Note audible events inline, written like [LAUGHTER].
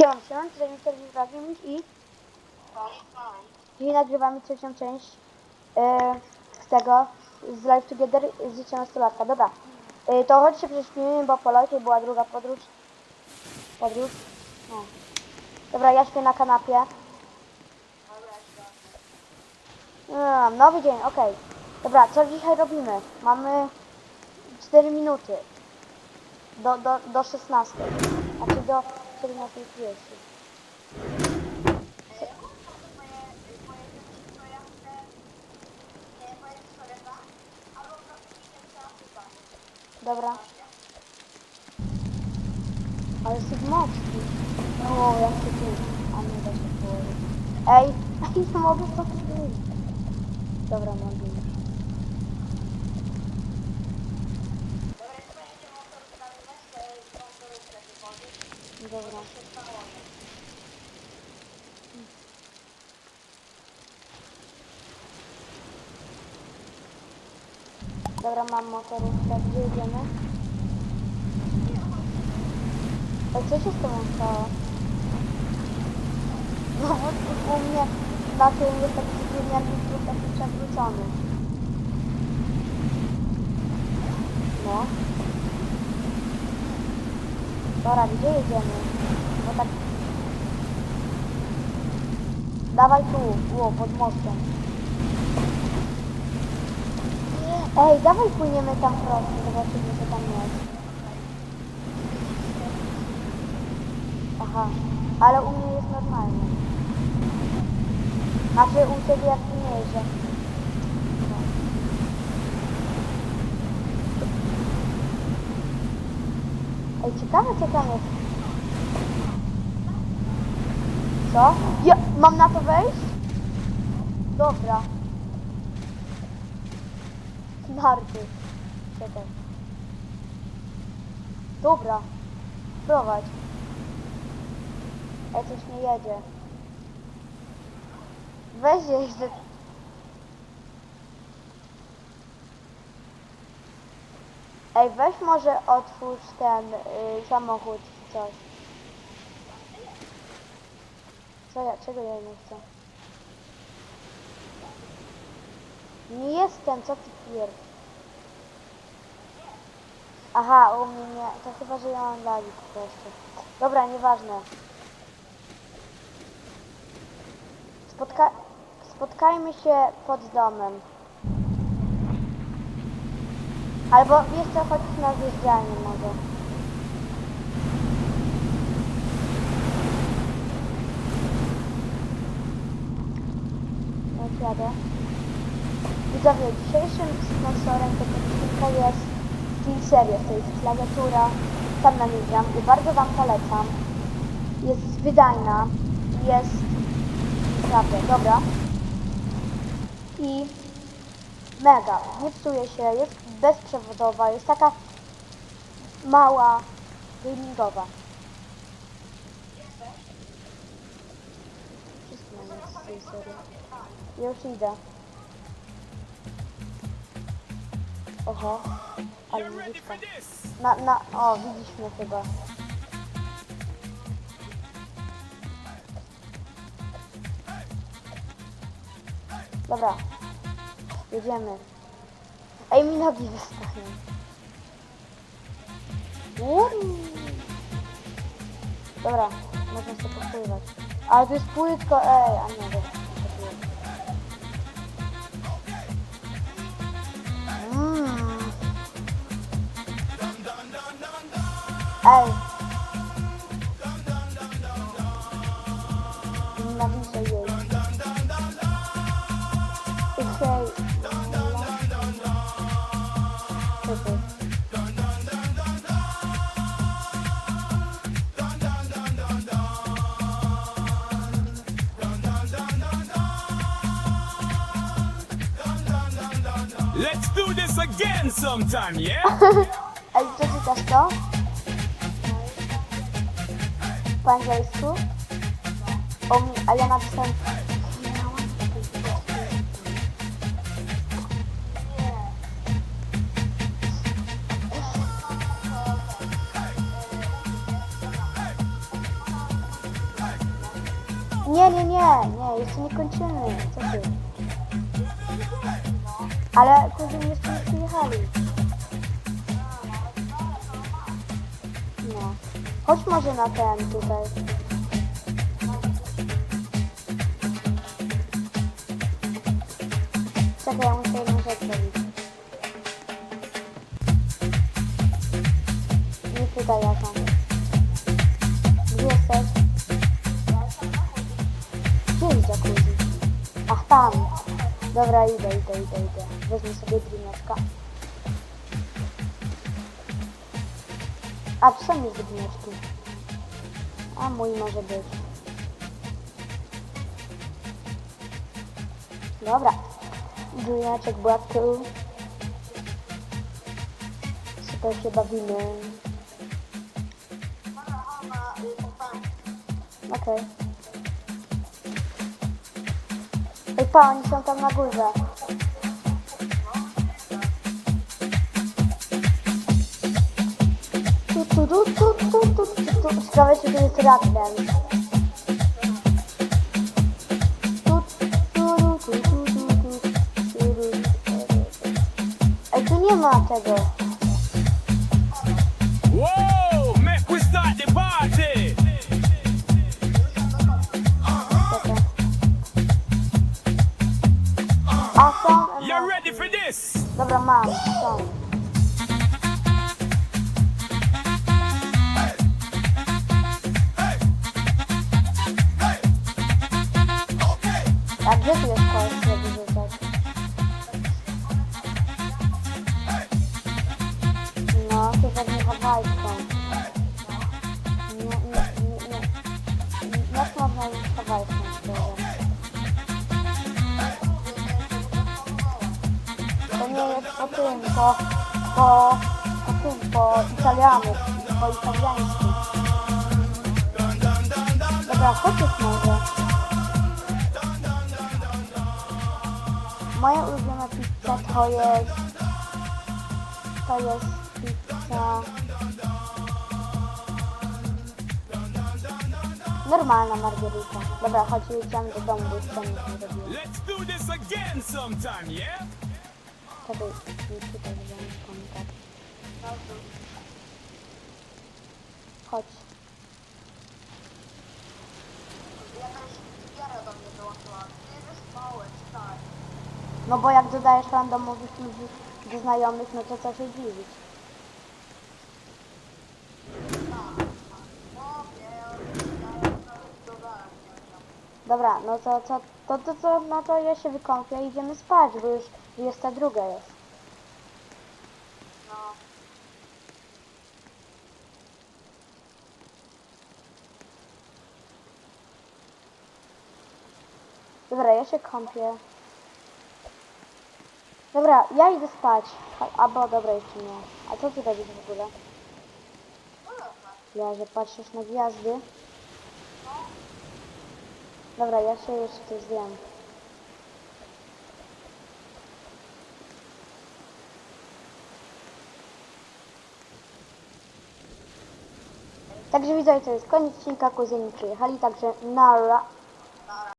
Siema, siema, tutaj Mister Witrawimik i dzisiaj nagrywamy trzecią część e, z tego, z Live Together z życia nastolatka. Dobra, e, to chodźcie prześpimy, bo po lojcie była druga podróż. Podróż? No. Dobra, ja śpię na kanapie. No, nowy dzień, okej. Dobra, co dzisiaj robimy? Mamy 4 minuty do, do, do 16. Znaczy do 14.30. Dobra. Ale Sigmowski. O, jak się tu. A nie da się położyć. Ej, nie mogę to wyjść. Dobra, mogę już. Dobra. Dobra, mam motorówkę. Gdzie jedziemy? Ej, co się z tobą stało? No, u mnie na tym jest taki wymiarny jest taki przewrócony. No. Dobra, gdzie jedziemy? Bo tak... Dawaj tu, ło, pod mostem. Ej, dawaj płyniemy tam prosto, zobaczymy co tam jest. Aha, ale u mnie jest normalnie. Znaczy u ciebie jak nie jeżdżę. Ej, ciekawe co tam jest. Co? Ja, mam na to wejść? Dobra. Narty. Czekaj. Dobra. Prowadź. Ej, coś nie jedzie. Weź jeźdź. Ej, weź może otwórz ten y, samochód czy coś. Co ja, czego ja nie chcę? Nie jestem, co ty pier... Aha, u mnie nie, to chyba, że ja mam lagi po prostu. Dobra, nieważne. Spotka... Spotkajmy się pod domem. Albo wiesz co, na zjeżdżalnię może. Jak jadę. Widzowie, dzisiejszym sponsorem tego odcinka jest SteelSeries, to jest klawiatura, sam na niej gram i bardzo Wam polecam. Jest wydajna, jest naprawdę dobra i mega, nie psuje się, jest bezprzewodowa, jest taka mała, gamingowa. Wszystko z tej serii. Już idę. Oho, ale muzyczka. Na, na, o, mnie chyba. Dobra, jedziemy. Ej, mi nogi wystają. Uuu. Dobra, można sobie popływać. Ale to jest płytko, ej, a nie, dobra. Mm. Ej. Czekaj. Let's do this again sometime, yeah? [LAUGHS] Ej, przeczytasz to? Po angielsku? O, a ja napisałem... Nie, nie, nie, nie, jeszcze nie kończymy. Co ty? Ale kuzyn jeszcze nie przyjechali. No. Chodź może na ten tutaj. Czekaj, ja muszę jedną rzecz zrobić. Nie pytaj jaką. Tam. Dobra, idę, idę, idę, idę. Wezmę sobie drineczka. A, tu są już drineczki. A mój może być. Dobra. Drineczek była tu. Super się bawimy. Okej. Ej, pa, oni są tam na górze. Tu, tu, tu, tu, tu, tu, tu, tu. Ciekawe, czy to jest tu. Ej, tu nie ma tego. A są... You ready for this? Dobra, mam, są. A gdzie tu jest kość, żeby rzucać? No, to pewnie tym, po, po, po po italianów, po italiańsku. Dobra, chociaż może. Moja ulubiona pizza to jest, to jest pizza normalna margherita. Dobra, chodź, jedziemy do domu, bo już tam nie zrobiłem. Let's do this again sometime, yeah? Czekaj, nie tutaj zrobiłem kontakt. Chodź. No bo jak dodajesz randomowych ludzi do znajomych, no to co się dziwić. Dobra, no to co, to, to, to, no to ja się wykąpię i idziemy spać, bo już 22 jest. Dobra, ja się kąpię. Dobra, ja idę spać. Albo dobra, jeszcze nie. A co ty robisz w ogóle? Ja, że patrzysz na gwiazdy? Dobra, ja się jeszcze zjem. Także widzowie, to jest koniec odcinka, kuzyni przyjechali, także nara.